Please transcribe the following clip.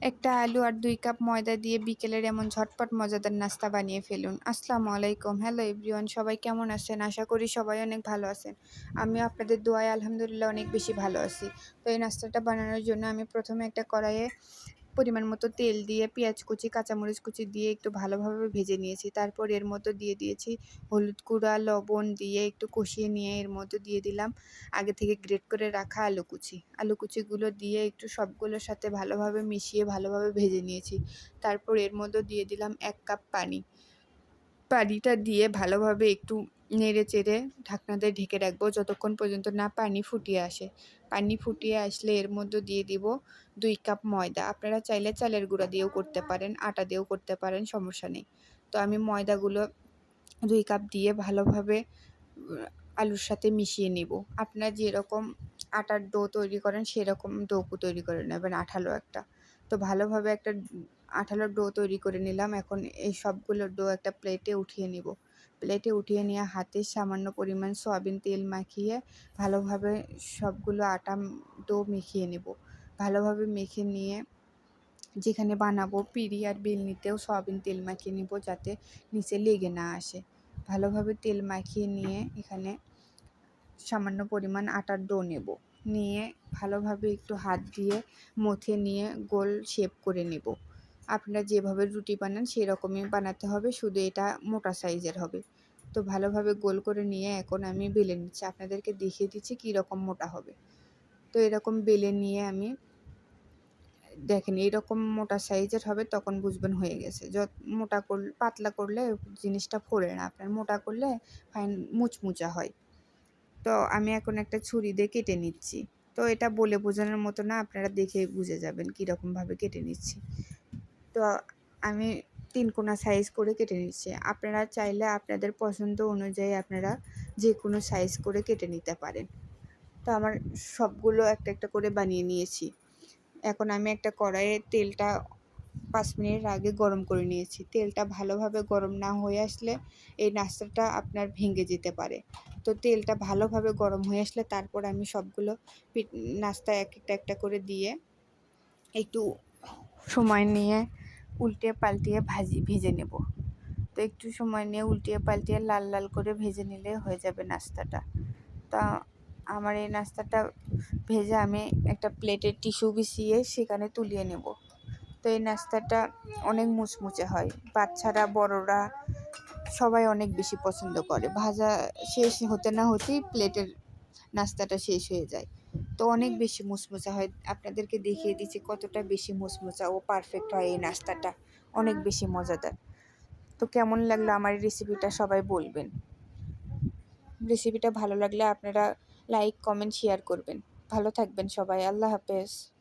একটা আলু আর দুই কাপ ময়দা দিয়ে বিকেলের এমন ঝটপট মজাদার নাস্তা বানিয়ে ফেলুন। আসসালামু আলাইকুম। হ্যালো এভরিওয়ান, সবাই কেমন আছেন? আশা করি সবাই অনেক ভালো আছেন। আমি আপনাদের দোয়ায় আলহামদুলিল্লাহ অনেক বেশি ভালো আছি। তো এই নাস্তাটা বানানোর জন্য আমি প্রথমে একটা কড়াইয়ে পরিমাণ মতো তেল দিয়ে পেঁয়াজ কুচি, কাঁচামরিচ কুচি দিয়ে একটু ভালোভাবে ভেজে নিয়েছি। তারপর এর মধ্যে দিয়ে দিয়েছি হলুদ গুঁড়া, লবণ দিয়ে একটু কষিয়ে নিয়ে এর মধ্যে দিয়ে দিলাম আগে থেকে গ্রেট করে রাখা আলু কুচি। আলু কুচিগুলো দিয়ে একটু সবগুলোর সাথে ভালোভাবে মিশিয়ে ভালোভাবে ভেজে নিয়েছি। তারপর এর মধ্যে দিয়ে দিলাম এক কাপ পানি। পানিটা দিয়ে ভালোভাবে একটু নেড়ে চেড়ে ঢাকনা দিয়ে ঢেকে রাখব যতক্ষণ পর্যন্ত না পানি ফুটিয়ে আসে। পানি ফুটিয়ে আসলে এর মধ্যে দিয়ে দিব দুই কাপ ময়দা। আপনারা চাইলে চালের গুঁড়া দিয়েও করতে পারেন, আটা দিয়েও করতে পারেন, সমস্যা নেই। তো আমি ময়দাগুলো দুই কাপ দিয়ে ভালোভাবে আলুর সাথে মিশিয়ে নিব। আপনারা যেরকম আটার ডো তৈরি করেন, সেরকম ডো তৈরি করে নেবেন, আঠালো একটা। তো ভালোভাবে একটা আঠালো ডো তৈরি করে নিলাম। এখন এই সবগুলো ডো একটা প্লেটে উঠিয়ে নিব। প্লেটে উঠিয়ে নিয়ে হাতে সামান্য পরিমাণ সয়াবিন তেল মাখিয়ে ভালোভাবে সবগুলো আটা ডো মেখিয়ে নেব। ভালোভাবে মেখে নিয়ে যেখানে বানাবো পিড়ি আর বেলনিতেও সয়াবিন তেল মাখিয়ে নিব যাতে নিচে লেগে না আসে। ভালোভাবে তেল মাখিয়ে নিয়ে এখানে সামান্য পরিমাণ আটার ডো নেব। নিয়ে ভালোভাবে একটু হাত দিয়ে মথে নিয়ে গোল শেপ করে নেব। আপনারা যেভাবে রুটি বানান সেই রকমই বানাতে হবে। শুধু এটা মোটা সাইজের হবে। তো ভালোভাবে গোল করে নিয়ে এখন আমি বেলে নিচ্ছি। আপনাদেরকে দেখিয়ে দিচ্ছি কী রকম মোটা হবে। তো এরকম বেলে নিয়ে আমি, দেখেন এইরকম মোটা সাইজের হবে, তখন বুঝবেন হয়ে গেছে। যত মোটা করলে পাতলা করলে জিনিসটা ফোড়ে না। আপনার মোটা করলে ফাইন মুচমুচা হয়। তো আমি এখন একটা ছুরি দিয়ে কেটে নিচ্ছি। তো এটা বলে বোঝানোর মতো না, আপনারা দেখে বুঝে যাবেন কীরকমভাবে কেটে নিচ্ছি। তো আমি তিন কোনা সাইজ করে কেটে নিচ্ছি। আপনারা চাইলে আপনাদের পছন্দ অনুযায়ী আপনারা যে কোনো সাইজ করে কেটে নিতে পারেন। তো আমার সবগুলো একটা একটা করে বানিয়ে নিয়েছি। এখন আমি একটা কড়াইয়ে তেলটা পাঁচ মিনিট আগে গরম করে নিয়েছি। তেলটা ভালোভাবে গরম না হয়ে আসলে এই নাস্তাটা আপনার ভেঙে যেতে পারে। তো তেলটা ভালোভাবে গরম হয়ে আসলে তারপর আমি সবগুলো নাস্তা এক একটা একটা করে দিয়ে একটু সময় নিয়ে উল্টে পাল্টিয়ে ভাজি, ভেজে নেব। তো একটু সময় নিয়ে উল্টিয়ে পাল্টিয়ে লাল লাল করে ভেজে নিলে হয়ে যাবে নাস্তাটা। তা আমার এই নাস্তাটা ভেজে আমি একটা প্লেটের টিস্যু বিছিয়ে সেখানে তুলিয়ে নেব। তো এই নাস্তাটা অনেক মুচমুচে হয়। বাচ্চারা, বড়রা সবাই অনেক বেশি পছন্দ করে। ভাজা শেষ হতে না হতেই প্লেটের নাস্তাটা শেষ হয়ে যায়। তো অনেক বেশি মুচমুচা হয়। আপনাদেরকে দেখিয়ে দিচ্ছি কতটা বেশি মুচমুচা ও পারফেক্ট হয় এই নাস্তাটা। অনেক বেশি মজাদার। তো কেমন লাগল আমার এই রেসিপিটা সবাই বলবেন। রেসিপিটা ভালো লাগলে আপনারা লাইক কমেন্ট শেয়ার করবেন। ভালো থাকবেন সবাই। আল্লাহ হাফেজ।